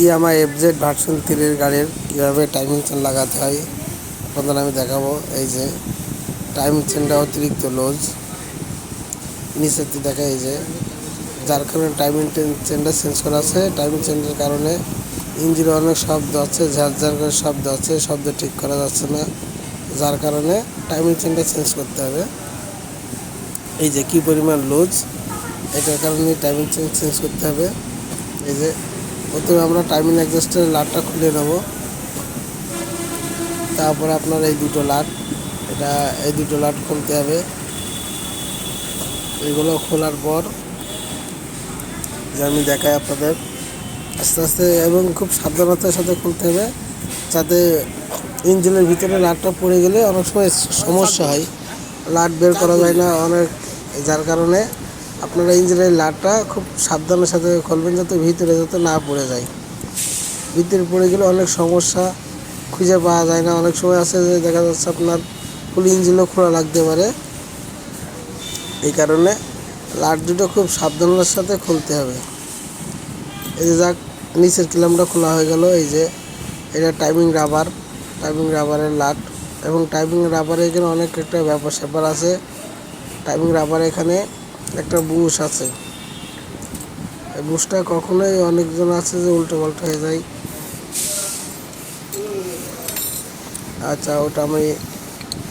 ইয়ামা FZ version থ্রির গাড়ির কীভাবে টাইমিং চেন লাগাতে হয়, আপনাদের আমি দেখাবো। এই যে টাইমিং চেনটা অতিরিক্ত লোজ নিচের দেখা এই যে, যার কারণে টাইমিং চেনটা চেঞ্জ করা আছে। টাইমিং চেঞ্জের কারণে ইঞ্জিনে অনেক শব্দ আছে ঝাঁঝ ঝাঁঝ করে শব্দ আছে, শব্দ ঠিক করা যাচ্ছে না। যার কারণে টাইমিং চেনটা চেঞ্জ করতে হবে। এই যে, কী পরিমাণ লুজ এটার কারণে টাইমিং চেন চেঞ্জ করতে হবে। এই যে প্রথমে আমরা টাইমিং অ্যাডজাস্টারের লাটটা খুলে নেব। তারপর আপনার এই দুটো লাট, এটা এই দুটো লাট খুলতে হবে। এগুলো খোলার পর যে আমি দেখাই আপনাদের। আস্তে আস্তে এবং খুব সাবধানতার সাথে খুলতে হবে, যাতে ইঞ্জিনের ভিতরে লাটটা পড়ে গেলে অনেক সময় সমস্যা হয়। লাট বের করা যায় না অনেক, যার কারণে আপনারা ইঞ্জিনের লাটটা খুব সাবধানের সাথে খুলবেন যাতে ভিতরে যাতে না পড়ে যায়। ভিতরে পড়ে গেলে অনেক সমস্যা খুঁজে পাওয়া যায় না। অনেক সময় আছে যে দেখা যাচ্ছে আপনার ফুল ইঞ্জিনও খোলা লাগতে পারে। এই কারণে লাট দুটো খুব সাবধানের সাথে খুলতে হবে। এই যে যাক, নিচের কিলামটা খোলা হয়ে গেল। এই যে এটা টাইমিং রাবার টাইমিং রাবারের লাট এবং টাইমিং রাবারে এখানে অনেক একটা ব্যাপার স্যাপার আছে। টাইমিং রাবার এখানে একটা বুশ আছে। এই বুশটা কখনোই অনেকজন আছে যে উল্টো পাল্টা হয়ে যায়। আচ্ছা ওটা আমি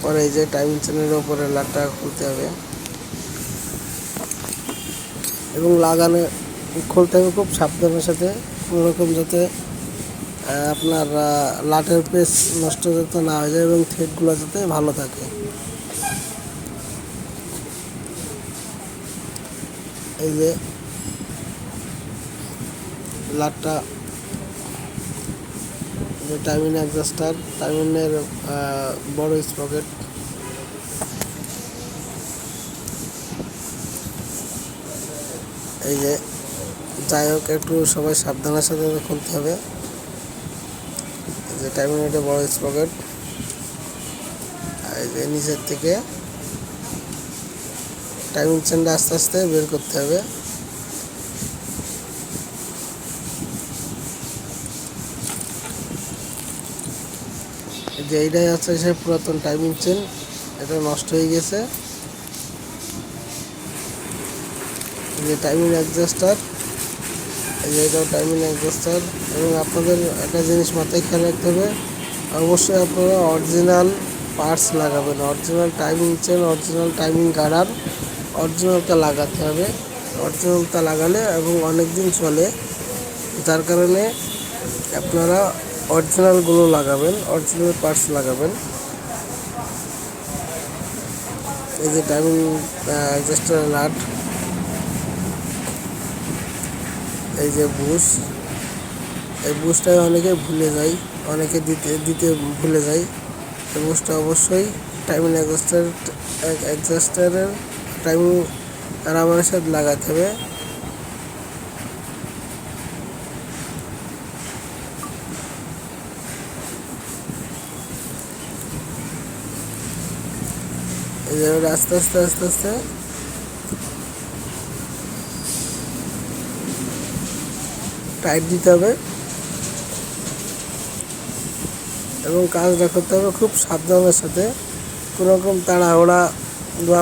পরে এই যে টাইমিং চেনের ওপরে লাটটা খুলতে হবে। এবং লাগানো খুলতে হবে খুব সাবধানের সাথে, কোনো রকম যাতে আপনার লাটের পেস নষ্ট যাতে না হয়ে যায় এবং থ্রেডগুলো যাতে ভালো থাকে। এই যে লাটটা টাইমিন অ্যাডজাস্টার টাইমিনের বড় স্পকেট। এই যে, যাই হোক, একটু সবাই সাবধানের সাথে খুলতে হবে। যে টাইমিং এটা বড় স্পকেট। এই যে নিচের থেকে টাইমিং চেনটা আস্তে আস্তে বের করতে হবে। যে এইটাই হচ্ছে সে পুরাতন টাইমিং চেন এটা নষ্ট হয়ে গেছে। যে টাইমিং অ্যাডজাস্টার এই যে এটাও টাইমিং অ্যাডজাস্টার এবং আপনাদের একটা জিনিস মাথায় খেয়াল রাখতে হবে, অবশ্যই আপনারা অরিজিনাল পার্টস লাগাবেন। Original timing chain original timing গার্ডার অরিজিনালটা লাগাতে হবে। অরিজিনালটা লাগালে এবং অনেক দিন চলে। যার কারণে আপনারা অরিজিনালগুলো লাগাবেন, অরিজিনাল পার্টস লাগাবেন। এই যে টাইমিং অ্যাডজাস্টার নাট এই যে বুশ এই বুশটা অনেকে ভুলে যায়, অনেকে দিতে দিতে ভুলে যায়। এই বুশটা অবশ্যই টাইমিং অ্যাডজাস্টার অ্যাডজাস্টারের টাইমিং রাবারের সাথে লাগাতে হবে। এবার আস্তে আস্তে আস্তে আস্তে। টাইট দিতে হবে। এবং কাজটা করতে হবে খুব সাবধানের সাথে। কোনো রকম তাড়াহুড়া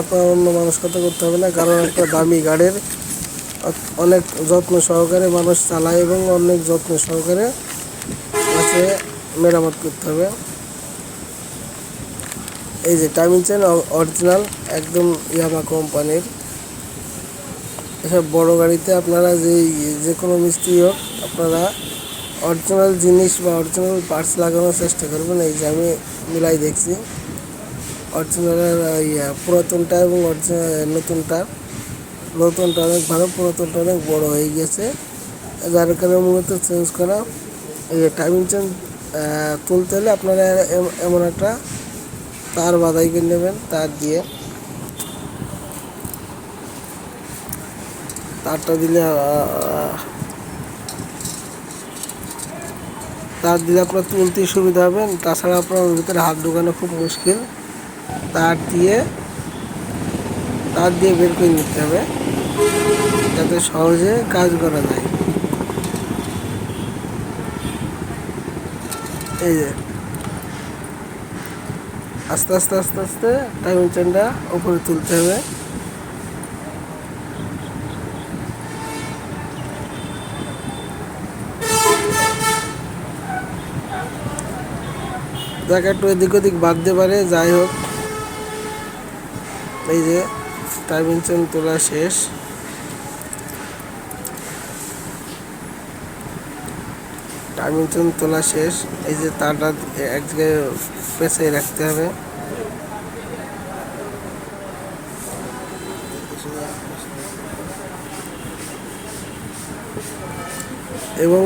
আপনার অন্য মানুষ কথা করতে হবে না, কারণ একটা দামি গাড়ির অনেক যত্ন সহকারে মানুষ চালায় এবং অনেক যত্ন সহকারে আছে, মেরামত করতে হবে। এই যে টাইমিং চেন অরিজিনাল একদম ইয়ামা কোম্পানির। এসব বড় গাড়িতে আপনারা যে যে কোনো মিস্ত্রি হোক, আপনারা অরিজিনাল জিনিস বা অরিজিনাল পার্টস লাগানোর চেষ্টা করবেন। এই যে আমি মিলাই দেখছি। অরিজিনালের ইয়া, পুরাতনটা এবং অরিজিনাল, নতুনটা। নতুনটা অনেক ভালো, পুরাতনটা অনেক বড় হয়ে গেছে। যার কারণে মূলত চেঞ্জ করা টাইমিং চেঞ্জ তুলতে হলে আপনারা এম- এমন একটা তার বাদাই করে নেবেন, তার দিয়ে। তারটা দিলে তার দিলে আপনার তুলতে সুবিধা হবে। তাছাড়া আপনার ভিতরে হাত ঢোকানো খুব মুশকিল। তার দিয়ে তার দিয়ে বের করে নিতে হবে, যাতে সহজে কাজ করা যায়। এই যে, আস্তে আস্তে আস্তে আস্তে টাইমিং চেনটা উপরে তুলতে হবে। যাকে একটু এদিক ওদিক বাঁধতে পারে, যাই হোক। এই যে টাইমিং চেন তোলা শেষ। টাইমিং চেন তোলা শেষ। এই যে তারটা এক জায়গায় পেঁচাই রাখতে হবে। এবং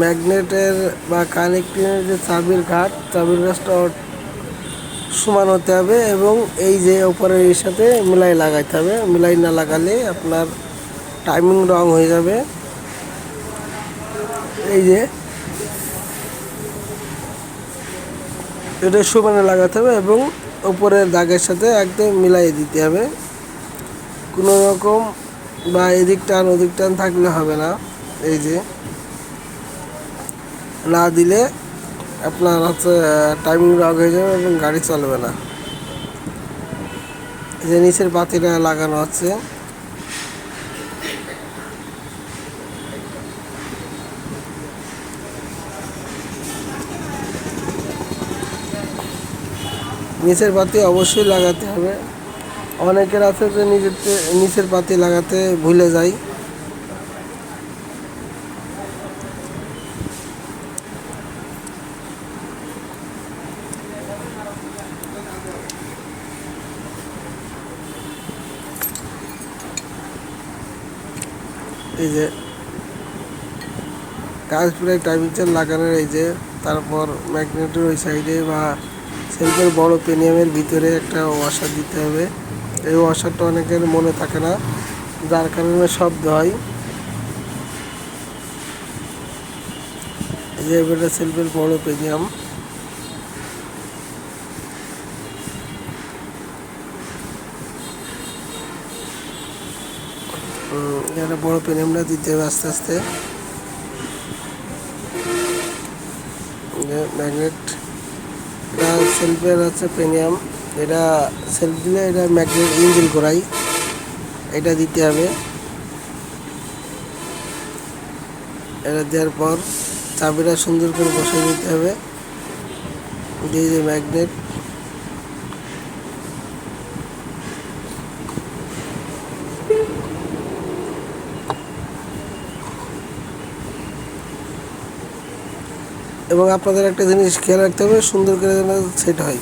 ম্যাগনেটের বা কানেক্টিংয়ের যে চাবির ঘাট, চাবির গাছটা সমান হতে হবে এবং এই যে ওপরের এর সাথে মিলাই লাগাইতে হবে। মিলাই না লাগালে আপনার টাইমিং রং হয়ে যাবে। এই যে এটা সমানে লাগাতে হবে এবং ওপরের দাগের সাথে একদম মিলাই দিতে হবে। কোনো রকম বা এদিক টান ওদিক টান থাকলে হবে না। এই যে না দিলে আপনার হচ্ছে টাইমিং রং হয়ে যাবে এবং গাড়ি চলবে না। যে নিচের বাতিটা লাগানো হচ্ছে। নিচের বাতি অবশ্যই লাগাতে হবে। অনেকের আছে যে নিজের নিচের বাতি লাগাতে ভুলে যায়। এই যে কাজ প্রায় টাইমিং লাগানোর এই যে, তারপর ম্যাগনেটের ওই সাইডে বা সেলফের বড় পেনিয়ামের ভিতরে একটা ওয়াশার দিতে হবে। এই ওয়াশারটা অনেকের মনে থাকে না, যার কারণে শব্দ হয়। এই যে এটা সেলফের বড় পেনিয়াম। এখানে বড় পেনিয়ামটা দিতে হবে আস্তে আস্তে। ম্যাগনেট এটা সেলফের হচ্ছে পেনিয়াম এটা সেলফ দিলে এটা ম্যাগনেট ইঞ্জিন করাই। এটা দিতে হবে। এটা দেওয়ার পর চাবিটা সুন্দর করে বসিয়ে দিতে হবে। দিয়ে যে ম্যাগনেট এবং আপনাদের একটা জিনিস খেয়াল রাখতে হবে সুন্দর করে যেন সেট হয়।